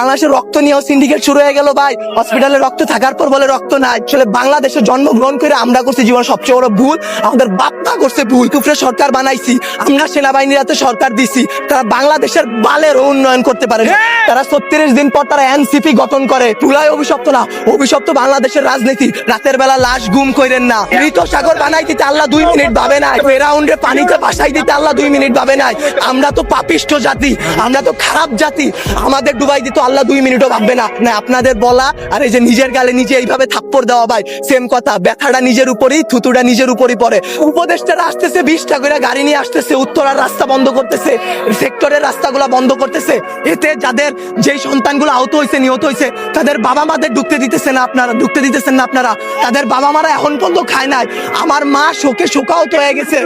বাংলাদেশে রক্ত নিয়েও সিন্ডিকেট শুরু হয়ে গেল ভাই। হসপিটালে রক্ত থাকার পর বলে রক্ত নাই। আসলে বাংলাদেশে জন্মগ্রহণ করে আমরা করছি জীবন সবচেয়ে বড় ভুল। আমাদের বাপ্পা করছে ভুল। কুফরে সরকার বানাইছি। আমরা সেনাবাহিনীর হাতে সরকার দিছি। তারা বাংলাদেশের বালের উন্নয়ন করতে পারে তারা ছত্রিশ দিন পর তারা এনসিপি গঠন করে। তুলাই অভিশপ্ত না। অভিশপ্ত বাংলাদেশের রাজনীতি। রাতের বেলা লাশ গুম করেন না। মৃত সাগর বানাই দিতে আল্লাহ দুই মিনিট ভাবে নাই। রাউন্ডে পানিতে ভাসাই দিতে আল্লাহ দুই মিনিট ভাবে নাই। আমরা তো পাপিষ্ট জাতি। আমরা তো খারাপ জাতি। আমাদের ডুবাই দিতে আল্লাহ দুই মিনিটও ভাববে না না আপনাদের বলা আর এই যে নিজের গালে নিজে এইভাবে থাপ্পড় দেওয়া ভাই সেম কথা ব্যথাটা নিজের উপরেই থুতুটা নিজের উপরই পড়ে। উপদেষ্টারা আসতেছে বিশটা করে গাড়ি নিয়ে আসতেছে উত্তরার রাস্তা বন্ধ করতেছে সেক্টরের রাস্তাগুলো বন্ধ করতেছে। এতে যাদের যেই সন্তানগুলো আহত হয়েছে নিহত হয়েছে তাদের বাবা মাদের ঢুকতে দিতেছে না আপনারা ঢুকতে দিতেছেন না আপনারা। তাদের বাবা মারা এখন পর্যন্ত খায় নাই। আমার মা শোকে শোকাহত হয়ে গেছে।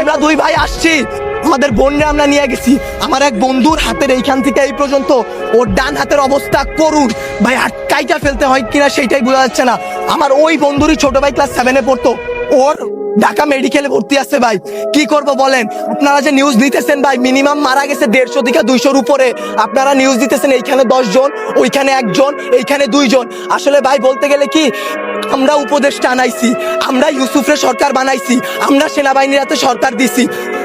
আমরা দুই ভাই আসছি। আমাদের বোনরা আমরা নিয়ে গেছি। আমার এক বন্ধুর হাতের এইখান থেকে এই পর্যন্ত ওর ডান হাতের অবস্থা করুন ভাই, আটকাইটা ফেলতে হয় কিনা সেইটাই বোঝা যাচ্ছে না। আমার ওই বন্ধুরই ছোট ভাই ক্লাস সেভেনে পড়তো। ওর ঢাকা মেডিকেলে ভর্তি আছে ভাই। কি করব বলেন? আপনারা যে নিউজ নিতেছেন ভাই মিনিমাম মারা গেছে দেড়শো থেকে দুইশোর উপরে। আপনারা নিউজ দিতেছেন এইখানে জন ওইখানে একজন, এইখানে দুইজন। আসলে ভাই, বলতে গেলে কি, আমরা উপদেশটা আনাইছি। আমরা ইউসুফের সরকার বানাইছি। আমরা সেনাবাহিনীর হাতে সরকার দিছি।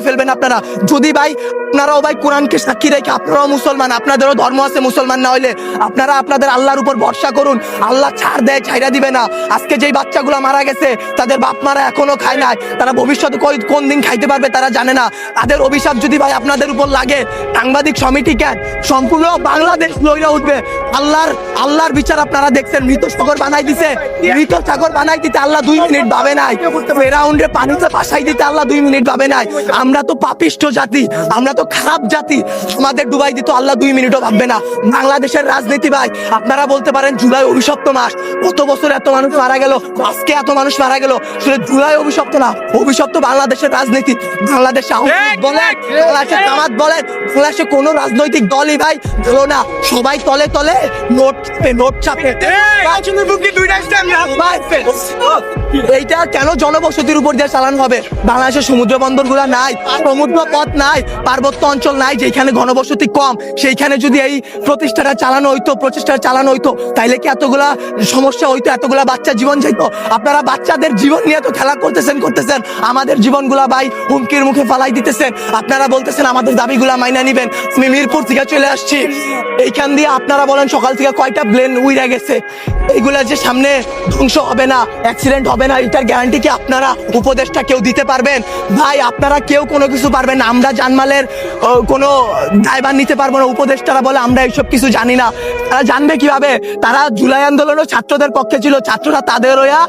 ফেলবেন আপনারা। যদি ভাই, আপনারাও ভাই কোরআনকে সাক্ষী রেখে, আপনারাও মুসলমান, আপনাদেরও ধর্ম আছে মুসলমান না হইলে, আপনারা আপনাদের আল্লাহর উপর ভরসা করুন। আল্লাহ ছাড় দেয় ছাইরা দিবে না। আজকে যেই বাচ্চাগুলো মারা গেছে, তাদের বাপ মারা এখনও খায় নাই। তারা ভবিষ্যতে কই- কোন দিন খাইতে পারবে তারা জানে না। তাদের অভিশাপ যদি ভাই আপনাদের উপর লাগে, সাংবাদিক সমিতি কেন সম্পূর্ণ বাংলাদেশ লইরা উঠবে। আল্লাহর আল্লাহর বিচার আপনারা দেখছেন, মৃত সাগর বানাই দিছে। মৃত সাগর বানাই দিতে আল্লাহ দুই মিনিট ভাবে নাই। রাউন্ডে পানিতে ভাসাই দিতে আল্লাহ দুই মিনিট ভাবে নাই। আমরা তো পাপিষ্ট জাতি আমরা তো খারাপ জাতি। আমাদের ডুবাই দিত আল্লাহ দুই মিনিটও ভাববে না। বাংলাদেশের রাজনীতি ভাই আপনারা বলতে পারেন জুলাই অভিশপ্ত মাস। কত বছর এত মানুষ মারা গেল আজকে এত মানুষ মারা গেল। আসলে জুলাই অভিশপ্ত না অভিশপ্ত বাংলাদেশের রাজনীতি। বাংলাদেশে আওয়ামী বলেন বাংলাদেশের জামাত বলেন বাংলাদেশে কোনো রাজনৈতিক দলই ভাই ভালো না সবাই তলে তলে নোট নোট চাপে। এইটা কেন জনবসতির উপর দিয়ে চালানো হবে? বাংলাদেশের সমুদ্র বন্দরগুলা নাই, সমুদ্র পথ নাই, পার্বত্য অঞ্চল নাই যেখানে ঘনবসতি কম, সেইখানে যদি এই প্রতিষ্ঠাটা চালানো হইতো প্রচেষ্টা চালানো হইতো, তাইলে কি এতগুলা সমস্যা হইতো, এতগুলা বাচ্চা জীবন যাইতো? আপনারা বাচ্চাদের জীবন নিয়ে তো খেলা করতেছেন করতেছেন, আমাদের জীবনগুলা ভাই হুমকির মুখে ফালাই দিতেছেন, আপনারা বলতেছেন আমাদের দাবিগুলা মাইনা নিবেন, আমি মিরপুর থেকে চলে আসছি। এইখান দিয়ে আপনারা বলেন সকাল থেকে কয়টা প্লেন উইরা গেছে? এইগুলা যে সামনে ধ্বংস হবে না অ্যাক্সিডেন্ট হবে না, এটার গ্যারান্টি কি আপনারা, উপদেশটা কেউ দিতে পারবেন? ভাই, আপনারা কেউ কোনো কিছু পারবে না। আমরা জানমালের কোনো দায়ভার নিতে পারব না। উপদেষ্টারা বলে আমরা এইসব কিছু জানি না। তারা জানবে কীভাবে? তারা জুলাই আন্দোলনও ছাত্রদের পক্ষে ছিল। ছাত্ররা তাদের হইয়া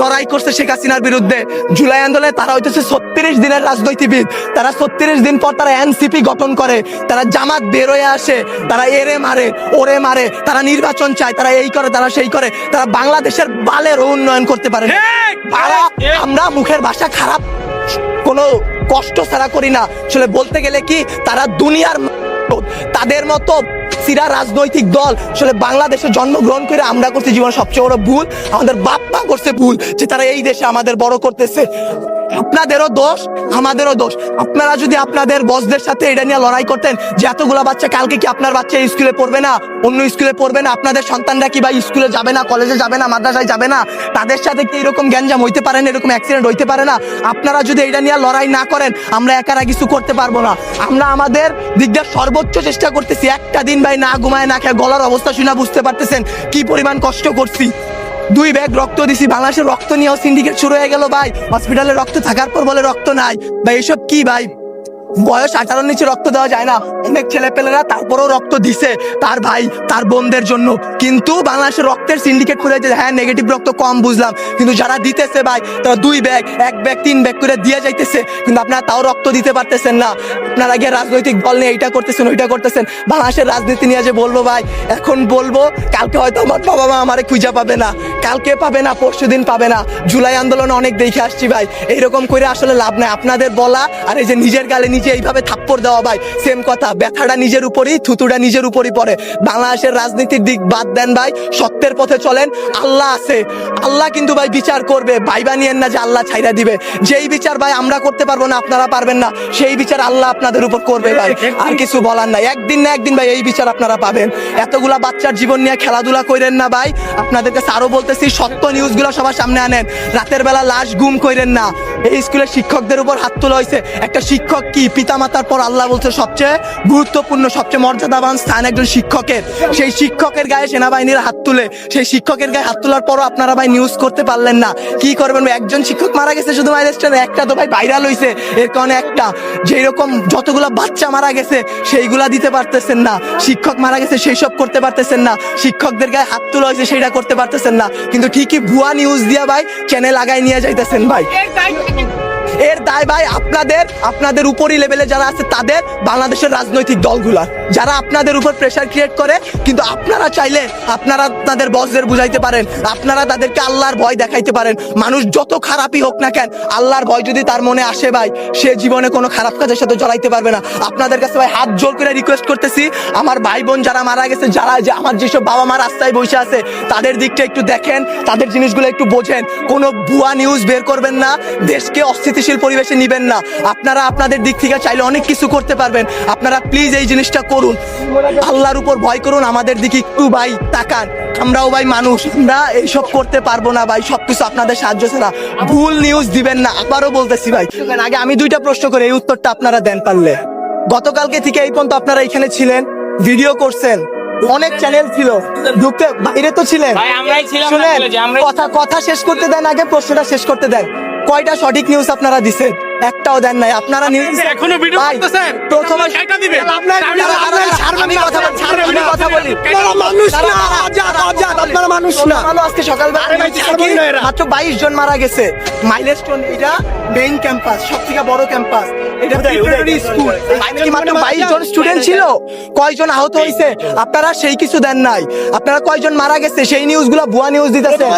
লড়াই করছে শেখ হাসিনার বিরুদ্ধে। জুলাই আন্দোলনে তারা হইতেছে ছত্রিশ দিনের রাজনীতিবিদ। তারা ছত্রিশ দিন পর তারা এনসিপি গঠন করে। তারা জামাত বের হয়ে আসে। তারা এরে মারে ওরে মারে। তারা নির্বাচন চায় তারা এই করে তারা সেই করে। তারা বাংলাদেশের বালের উন্নয়ন করতে পারে। আমরা মুখের ভাষা খারাপ। কোনো কষ্ট ছাড়া করি না। আসলে বলতে গেলে কি, তারা দুনিয়ার তাদের মতো সিরা রাজনৈতিক দল, আসলে বাংলাদেশে জন্মগ্রহণ করে আমরা করছি জীবন সবচেয়ে বড় ভুল। আমাদের বাপ মা করছে ভুল যে তারা এই দেশে আমাদের বড় করতেছে। আপনাদেরও দোষ, আমাদেরও দোষ। আপনারা যদি আপনাদের বসদের সাথে এটা নিয়ে লড়াই করতেন, যে এতগুলা বাচ্চা কালকে কি আপনার বাচ্চা স্কুলে পড়বে না, অন্য স্কুলে পড়বে না, আপনাদের সন্তানরা কি বা স্কুলে যাবে না, কলেজে যাবে না, মাদ্রাসায় যাবে না, তাদের সাথে কি এরকম গ্যাঞ্জাম হইতে পারে না, এরকম অ্যাক্সিডেন্ট হইতে পারে না? আপনারা যদি এটা নিয়ে লড়াই না করেন, আমরা একারা কিছু করতে পারব না। আমরা আমাদের দিক দিয়ে সর্বোচ্চ চেষ্টা করতেছি, একটা দিন ভাই না ঘুমায়, না খেয়ে গলার অবস্থা শুনে বুঝতে পারতেছেন কি পরিমাণ কষ্ট করছি। দুই ব্যাগ রক্ত দিছি বাংলাদেশের রক্ত নিয়েও সিন্ডিকেট শুরু হয়ে গেল ভাই। হসপিটালে রক্ত থাকার পর বলে রক্ত নাই। ভাই, এসব কি ভাই? বয়স আঠারোর নিচে রক্ত দেওয়া যায় না। অনেক ছেলে পেলেরা তারপরেও রক্ত দিছে তার ভাই, তার বোনদের জন্য। কিন্তু বাংলাদেশের রক্তের সিন্ডিকেট করে যে হ্যাঁ নেগেটিভ রক্ত কম বুঝলাম। কিন্তু যারা দিতেছে ভাই, তারা দুই ব্যাগ এক ব্যাগ তিন ব্যাগ করে দিয়ে যাইতেছে। কিন্তু আপনারা তাও রক্ত দিতে পারতেছেন না। আপনারা গিয়ে রাজনৈতিক দল নিয়ে এইটা করতেছেন, ওইটা করতেছেন। বাংলাদেশের রাজনীতি নিয়ে যে বলব ভাই, এখন বলব, কালকে হয়তো আমার বাবা মা আমারে খুঁজা পাবে না। কালকে পাবে না, পরশু দিন পাবে না। জুলাই আন্দোলনে অনেক দেখে আসছি ভাই। এইরকম করে আসলে লাভ নাই। আপনাদের বলা আর এই যে নিজের গালে নিজে এইভাবে থাপ্পড় দেওয়া, ভাই সেম কথা। ব্যথাটা নিজের উপরই, থুতুটা নিজের উপরই পড়ে। বাংলাদেশের রাজনীতির দিক বাদ দেন, ভাই, সত্যের পথে চলেন। আল্লাহ আছে। আল্লাহ কিন্তু, ভাই, বিচার করবে। ভাই বানিয়েন না যে আল্লাহ ছাইরা দিবে। যেই বিচার, ভাই, আমরা করতে পারব না, আপনারা পারবেন না। সেই বিচার আল্লাহ আপনাদের উপর করবে, ভাই। আর কিছু বলার নাই। একদিন না একদিন, ভাই, এই বিচার আপনারা পাবেন। এতগুলা বাচ্চার জীবন নিয়ে খেলাধুলা করেন না, ভাই। আপনাদের কাছে আরও বলতেছি, সত্য নিউজগুলো সবার সামনে আনেন। রাতের বেলা লাশ গুম করেন না। এই স্কুলের শিক্ষকদের উপর হাত তোলা হয়েছে একটা শিক্ষক কি পিতামাতার পর আল্লাহ বলছে সবচেয়ে গুরুত্বপূর্ণ, সবচেয়ে মর্যাদাবান স্থান একজন শিক্ষকের। সেই শিক্ষকের গায়ে সেনাবাহিনীর হাত তুলে। সেই শিক্ষকের গায়ে হাত তোলার পরও আপনারা ভাই নিউজ করতে পারলেন না। কি করবেন একজন শিক্ষক মারা গেছে শুধু মাইলেস্টার একটা তো ভাই ভাইরাল হয়েছে এর কারণে একটা। যেই রকম যতগুলো বাচ্চা মারা গেছে, সেইগুলা দিতে পারতেছেন না। শিক্ষক মারা গেছে সেই সব করতে পারতেছেন না। শিক্ষকদের গায়ে হাত তোলা হয়েছে, সেইটা করতে পারতেছেন না। কিন্তু ঠিকই ভুয়া নিউজ দিয়া ভাই চ্যানেল আগায় নিয়ে যাইতেছেন ভাই। এর দায় ভাই আপনাদের আপনাদের উপরই লেভেলে যারা আছে তাদের, বাংলাদেশের রাজনৈতিক দলগুলা যারা আপনাদের উপর প্রেশার ক্রিয়েট করে, কিন্তু আপনারা চাইলে আপনারা তাদের বসদের বুঝাইতে পারেন, আপনারা তাদেরকে আল্লাহর ভয় দেখাইতে পারেন। মানুষ যত খারাপই হোক না কেন, আল্লাহর ভয় যদি তার মনে আসে ভাই, সে জীবনে কোনো খারাপ কাজের সাথে জড়াইতে পারবে না। আপনাদের কাছে ভাই হাত জোর করে রিকোয়েস্ট করতেছি, আমার ভাই বোন যারা মারা গেছে, যারা যে আমার যেসব বাবা মা রাস্তায় বসে আছে, তাদের দিকটা একটু দেখেন, তাদের জিনিসগুলো একটু বোঝেন। কোনো ভুয়া নিউজ বের করবেন না, দেশকে অস্থিতিশীল পরিবেশে নিবেন না। আপনারা আপনাদের দিক থেকে চাইলে অনেক কিছু করতে পারবেন। আপনারা প্লিজ এই জিনিসটা করুন। আল্লাহর উপর ভয় করুন আমাদের দিকে একটু ভাই তাকান। আমরাও ভাই মানুষ আমরা এইসব করতে পারব না ভাই সবকিছু আপনাদের সাহায্য ছাড়া। ভুল নিউজ দিবেন না আবারও বলতেছি ভাই। আগে আমি দুইটা প্রশ্ন করে এই উত্তরটা আপনারা দেন পারলে। গতকালকে থেকে এই পর্যন্ত আপনারা এখানে ছিলেন ভিডিও করছেন। অনেক চ্যানেল ছিল ঢুকতে বাইরে তো ছিলেন। কথা কথা শেষ করতে দেন আগে প্রশ্নটা শেষ করতে দেন। কয়টা সঠিক নিউজ আপনারা দিছেন। একটাও দেন নাই। আপনারা নিউজ এখনও video করতেছেন? প্রথমে আমরা সেটা দিবেন। আপনার আমি কথা বলি, আমি কথা বলি। আপনারা মানুষ না, আজাদ, আজাদ, আপনারা মানুষ না। ভালো আজকে সকালবেলা। মাত্র বাইশ জন মারা গেছে। মাইলস্টোন এটা মেইন ক্যাম্পাস বড় ক্যাম্পাস এটা উদয়, উদয়, প্রিপারেটরি স্কুল কি মাত্র বাইশ জন স্টুডেন্ট ছিল। কয়জন আহত হয়েছে? আপনারা সেই কিছু দেন নাই। আপনারা কয়জন মারা গেছে? সেই নিউজগুলো ভুয়া নিউজ দিতেছেন?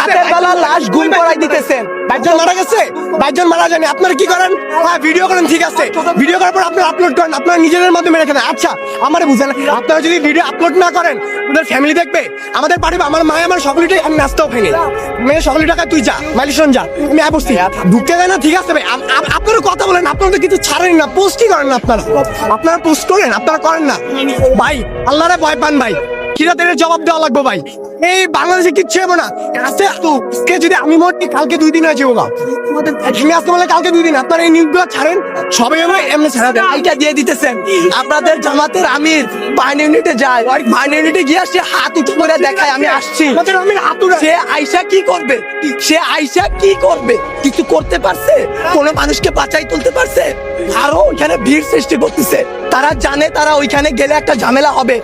রাতের বেলা লাশ গুম করাই দিতেছেন। বাইশজন মারা গেছে? বাইশজন মারা যায়নি। আপনারা কি করেন? হ্যাঁ ভিডিও করেন, ঠিক আছে। ভিডিও করার পর আপনারা আপলোড করেন, আপনারা নিজেদের মাধ্যমে রেখে দেন। আচ্ছা আমারে বুঝেন, আপনারা যদি ভিডিও আপলোড না করেন, আমাদের ফ্যামিলি দেখবে, আমাদের বাড়ি আমার মায় আমার সকলিটাই আমি নাস্তাও ভেঙে মেয়ে, সকলি টাকা তুই যা মালিশন যা, আমি আয় বসছি। ঢুকতে দেয় না, ঠিক আছে, ভাই। আপনারা কথা বলেন, আপনারা কিছু ছাড়েন না পোস্টই করেন না আপনারা। আপনারা পোস্ট করেন, আপনারা করেন না। ভাই, আল্লাহরে ভয় পান, ভাই। কিরাতের জবাব দেওয়া লাগবে ভাই? এই বাংলাদেশে কিচ্ছু হবে না। আজকে যদি আমি মরছি কালকে দুই দিন হয়ে যাব গা আসতে বলে কালকে দুই দিন। আপনারা এই নিউজগুলো ছাড়েন। সবাই এমনি ছাড়া দেন। এইটা দিয়ে দিতেছেন। আপনাদের জামাতের আমির বাহিনী ইউনিটে যায়। বাহিনী ইউনিটে গিয়ে সে হাত উঁচু করে দেখায় আমি আসছি। আমির হাতুড়া সে আইসা কি করবে? সে আইসা কি করবে? কিছু করতে পারছে? কোন মানুষকে বাঁচাই তুলতে পারছে? আরও ওইখানে ভিড় সৃষ্টি করতেছে। তারা জানে তারা ওইখানে গেলে একটা ঝামেলা হবে।